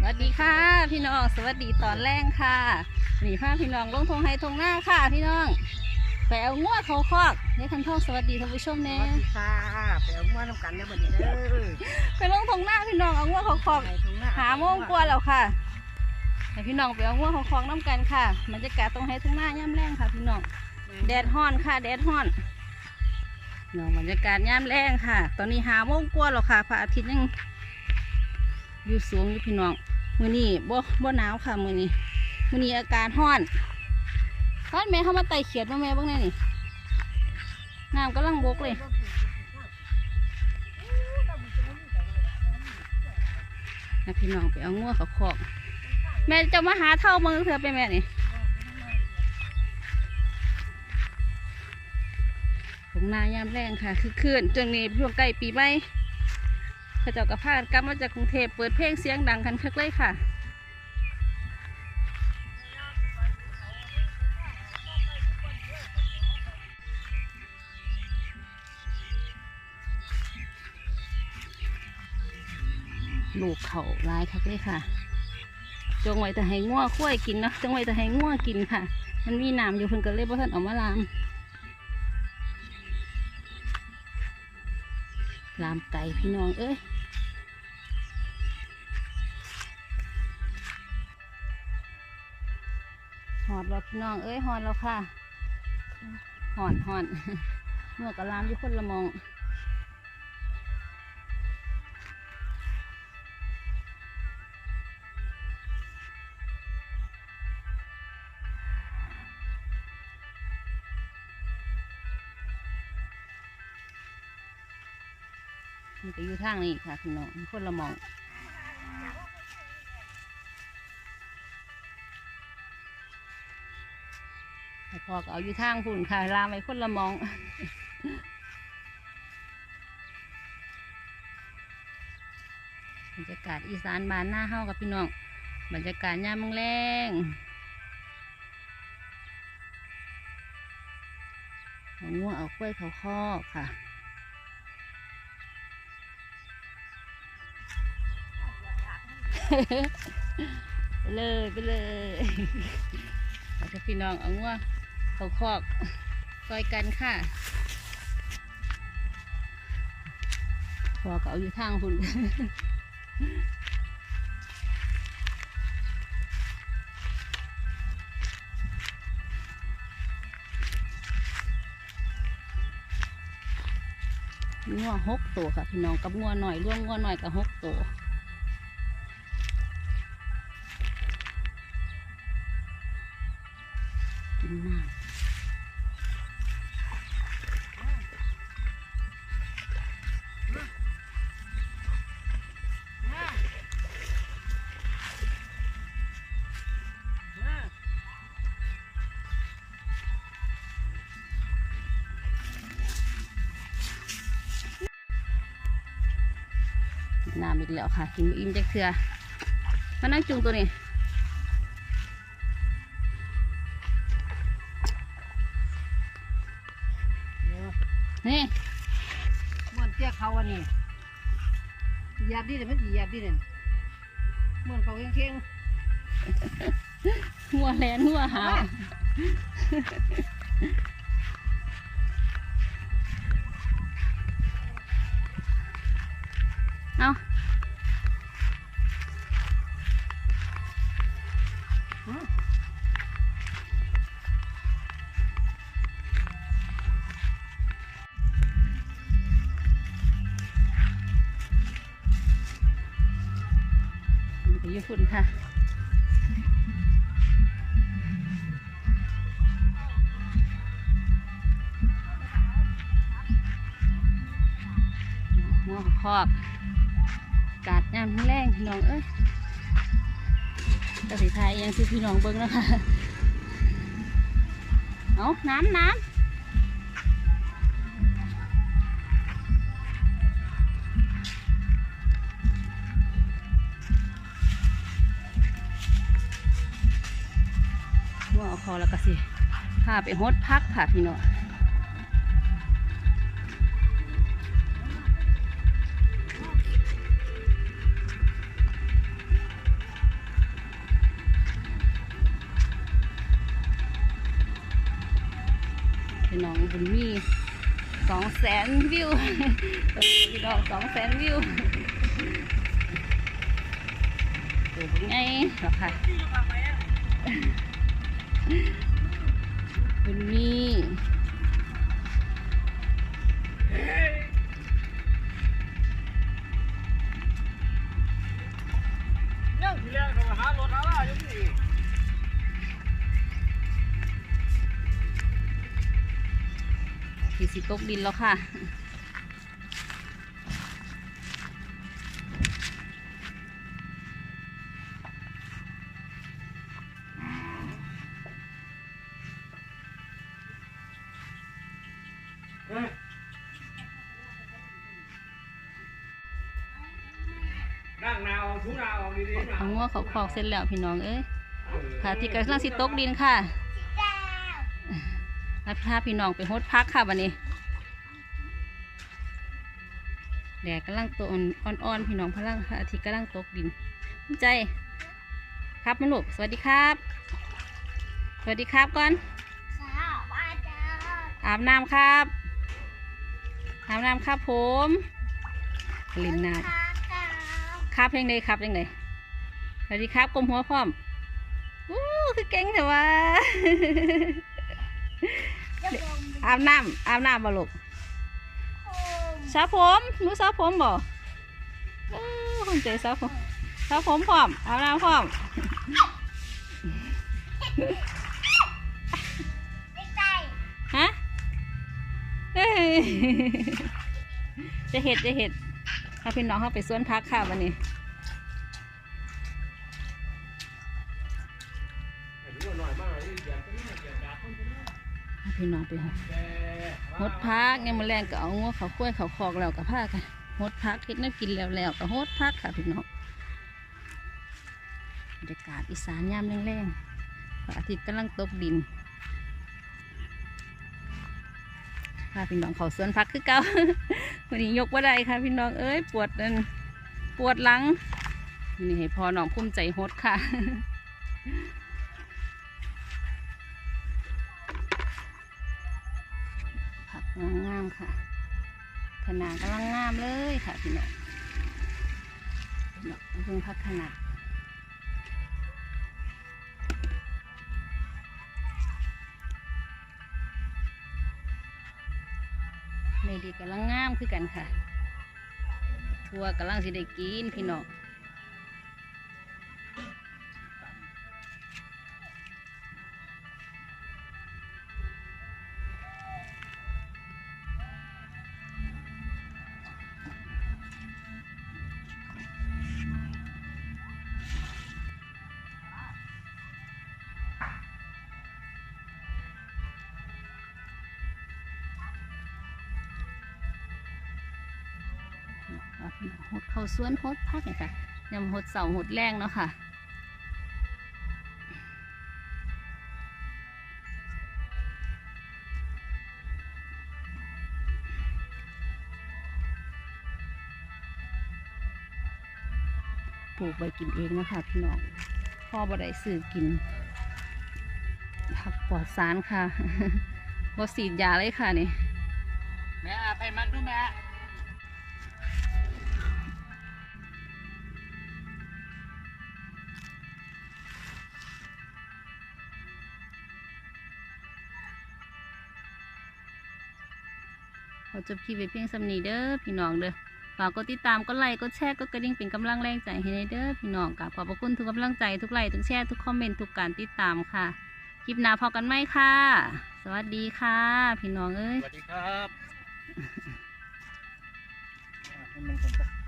สวัสดีค่ะ พี่น้องสวัสดีตอนแรกค่ะนี่พาพี่น้องลงทงไฮทงหน้าค่ะ พี่น้องไปเอาง้วเขาคอกนี่คันทองสวัสดีท่านผู้ชมสแน่วัสดีค่ะไปเอาม้วนน้ำกันได้บ่เนี่ยเด้อไปลงทงหน้าพี่น้องเอาง้วเขาคอก ไปตรงหน้าหาโมงกว่าแล้วค่ะให้พี่น้องไปเอาง้วเขาคอกน้ำกันค่ะบรรยากาศตรงไฮทงหน้าย่ำแรงค่ะ พี่น้อง แดดฮ้อนค่ะ แดดฮ้อนเนาะบรรยากาศย่ำแรงค่ะ ตอนนี้หาโมงกว่าแล้วค่ะพระอาทิตย์ยัง อยู่สูงอยู่พี่น้องมือนี้บ่บ่หนาวค่ะมือนี้มือนี้อากาศฮ้อนฮ้อนแม่เข้ามาไต่เขียดมาแม่บ้างแน่นี่น้ำกำลังบกเลยนะพี่น้องไปเอางัวเขาคอกแม่จะมาหาเท่ามือเธอไปแม่นี่ผมนายามแรงค่ะ คือคืนจนนี้ช่วงใกล้ปีใหม่ เขาเจ้ากระพากันกลับมาจากกรุงเทพเปิดเพลงเสียงดังกันคักเลยค่ะลูกเขาร้ายคักเลยค่ะ จงไว้แต่ให้ง่วคุ้ยกินเนาะจงไว้แต่ให้ง่วกินค่ะ มันมีน้ำอยู่เพิ่นก็เลยบ่ท่านออกมาลามลามไก่พี่น้องเอ้ย ดแล้วพี่น้องเอ้ยหอดแล้วค่ะหอนหอนเมื่อก็ลามอยู่คนละมองมันก็อยู่ทางนี้ค่ะพี่น้องคนละมอง พอก็เอาอยู่ทางพุ่นค่ะลามไปคนละมองบรรยากาศอีสานบ้านหน้าเฮากับพี่น้องบรรยากาศยามมื้อแรงเอาง่วงเอากล้วยเขาคอกค่ะไปเลยไปเลยเราพี่น้องเอางัว เขาคอกซอยกันค่ะพอก็เอาอยู่ทางคุณงัวหกตัวค่ะพี่น้องกับงัวหน่อยร่วมงัวหน่อยกับหกตัวกินน้ำ น้ำอีกแล้วค่ะกินบ่อิ่มจักเทือมานั่งจุงตัวนี้นี่ม้วนเตี้ยเขาอันนี้เหยียบดิเดี๋ยวมันสิเหยียบดิเนี่ยม้วนเขาเข่งหัวแลนหัวหาวเอา ญี่ปุ่นค่ะหัวคอกกาดยามแรงพี่น้องเอ้ยกระสีไทยยังสิพี่น้องเบิ้งนะคะเอาน้ำน้ำ พอแล้วก็สิพาไปฮดพักค่ะพี่น้องพี่น้องบุญมีสองแสนวิวพี่น้องสองแสนวิวตัวเป็นไงหรอค่ะ บุญมียังทีแรกก็มาหารถหาล่าอยู่นี่ที่สิตกดินแล้วค่ะ นั่งนาวทุนาวออกดีๆนะเอางัวเขาคอกเสร็จแล้วพี่น้องเอ้ยค่ะที่กำลังสิตกดินค่ะแล้วพาพี่น้องไปโฮดพักค่ะวันนี้แดดกำลังตกอ่อนๆพี่น้องพลังพระอาทิตย์กำลังตกดินดีใจ ครับแม่ลูกสวัสดีครับ สวัสดีครับก่อนอาบน้ำครับอาบน้ำครับผมลินน้ำ ครับเพลงใดครับเพลงใดสวัสดีครับกลมหัวพร้อมอู้คือเก่งแต่ว่าอาบน้ำอาบน้ำบ่ลูกสระผมหนูสระผมบ่โอ้คนใจสระผมสระผมพร้อมอาบน้ำพร้อมฮะเอ้ยจะเห็ดจะเห็ดถ้าพี่น้องเขาไปสวนพักค่ะวันนี้ พี่น้องไปหดแต่หดพักเนี่ยมมาแรงก็เอางัวเขาคุ้ยเขาคอกแล้วกับผ้ากันหดพักเฮ็ดน้ำกินแล้วแล้วก็หดพักค่ะพี่น้องบรรยากาศอีสานยามแรงๆพระอาทิตย์กำลังตกดินพาพี่น้องเขาสวนพักคือเก่าวันนี้ยกว่าได้ค่ะพี่น้องเอ้ยปวดนั่นปวดหลังนนี้ให้พอน้องภูมิใจหดค่ะ งามค่ะ ขนาดกำลังงามเลยค่ะพี่น้องพี่น้องเพิ่งพักขนาดนี่ดีกำลังงามคือกันค่ะ ทัวกำลังสิได้กินพี่น้อง หดเขาสวนหดพักเลยค่ะยำหดเสาหดแรงเนาะค่ะปลูกไว้กินเองนะคะพี่น้องพ่อบ่ได้ซื้อกินผักปลอดสารค่ะบ่สีดยาเลยค่ะนี่แม่อาไปมันดูแม่ ขอจบคลิปไว้เพียงสำนีเด้อพี่น้องเด้อฝากกดติดตามกดไลค์กดแชร์กดกระดิ่งเป็นกำลังแรงใจให้ในเด้อพี่น้องกับขอบพระคุณทุกกำลังใจทุกไลค์ทุกแชร์ทุกคอมเมนต์ทุกการติดตามค่ะ คลิปหน้าพอกันไหมค่ะ สวัสดีค่ะ พี่น้องเอ้ย สวัสดีครับ